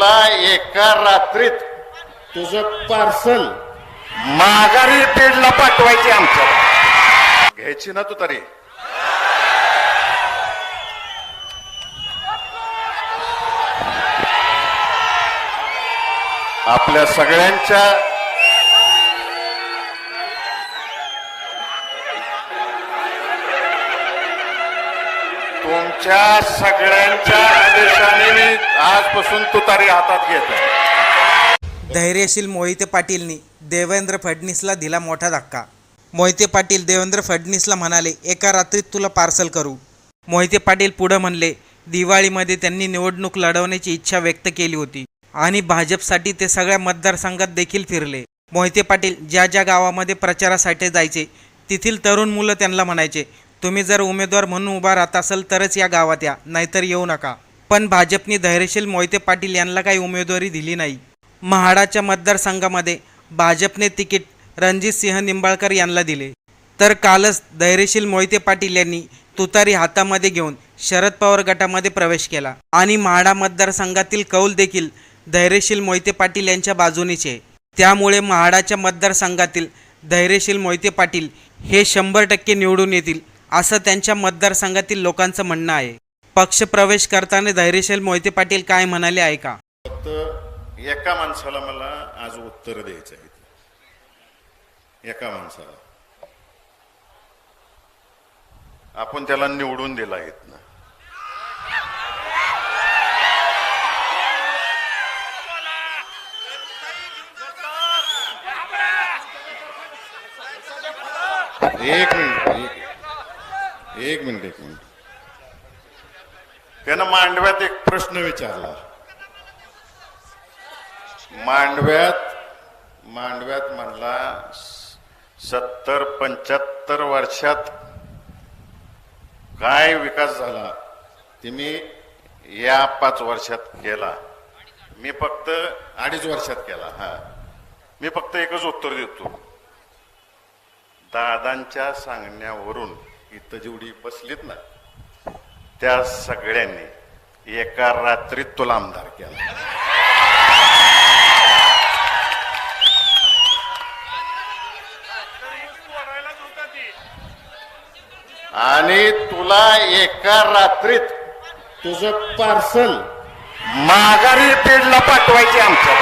तुला एका रात्रीत तुझं पार्सल. माघारी पेडला पाठवायची आमच्या. घ्यायची ना तू तरी. आपल्या सगळ्यांच्या तुमच्या सगळ्यांच्या आदेशाने मी आजपासून तुतारी हातात घेतो धैर्यशील मोहिते पाटीलनी देवेंद्र फडणीसला दिला मोठा धक्का. मोहिते पाटील देवेंद्र फडणीसला म्हणाले एका रात्रीत तुला पार्सल करू. मोहिते पाटील पुढं म्हणले दिवाळीमध्ये त्यांनी निवडणूक लढवण्याची इच्छा व्यक्त केली होती आणि भाजपसाठी ते सगळ्या मतदारसंघात देखील फिरले. मोहिते पाटील ज्या ज्या गावामध्ये प्रचारासाठी जायचे तेथील तरुण मुलं त्यांना म्हणायचे तुम्ही जर उमेदवार म्हणून उभा राहत असाल तरच या गावात या नाहीतर येऊ नका. पण भाजपने धैर्यशील मोहिते पाटील यांना काही उमेदवारी दिली नाही. महाडाच्या मतदारसंघामध्ये भाजपने तिकीट रणजित सिंह निंबाळकर यांना दिले. तर कालच धैर्यशील मोहिते पाटील यांनी तुतारी हातामध्ये घेऊन शरद पवार गटामध्ये प्रवेश केला. आणि म्हाडा मतदारसंघातील कौल देखील धैर्यशील मोहिते पाटील यांच्या बाजूनेचे त्यामुळे म्हाडाच्या मतदारसंघातील धैर्यशील मोहिते पाटील हे शंभर टक्के निवडून येतील असं त्यांच्या मतदारसंघातील लोकांचं म्हणणं आहे. पक्ष प्रवेश करताना धैर्यशील मोहिते पाटील काय म्हणाले आहे का? फक्त एका माणसाला मला आज उत्तर द्यायचं आहे. एका माणसाला. आपण त्याला निवडून दिला आहेत ना. एक मिनिट एक- मिनिट एक मिनिट. त्यानं मांडव्यात एक प्रश्न विचारला. मांडव्यात मांडव्यात म्हणला सत्तर पंच्याहत्तर वर्षात काय विकास झाला? ते मी या पाच वर्षात केला. मी फक्त अडीच वर्षात केला हा. मी फक्त एकच उत्तर देतो. दादांच्या सांगण्यावरून इथं जेवढी बसलीत ना त्या सगळ्यांनी एका रात्रीत तुला आमदार केला. आणि तुला एका रात्रीत तुझं पार्सल माघारी पेडला पाठवायची आमच्या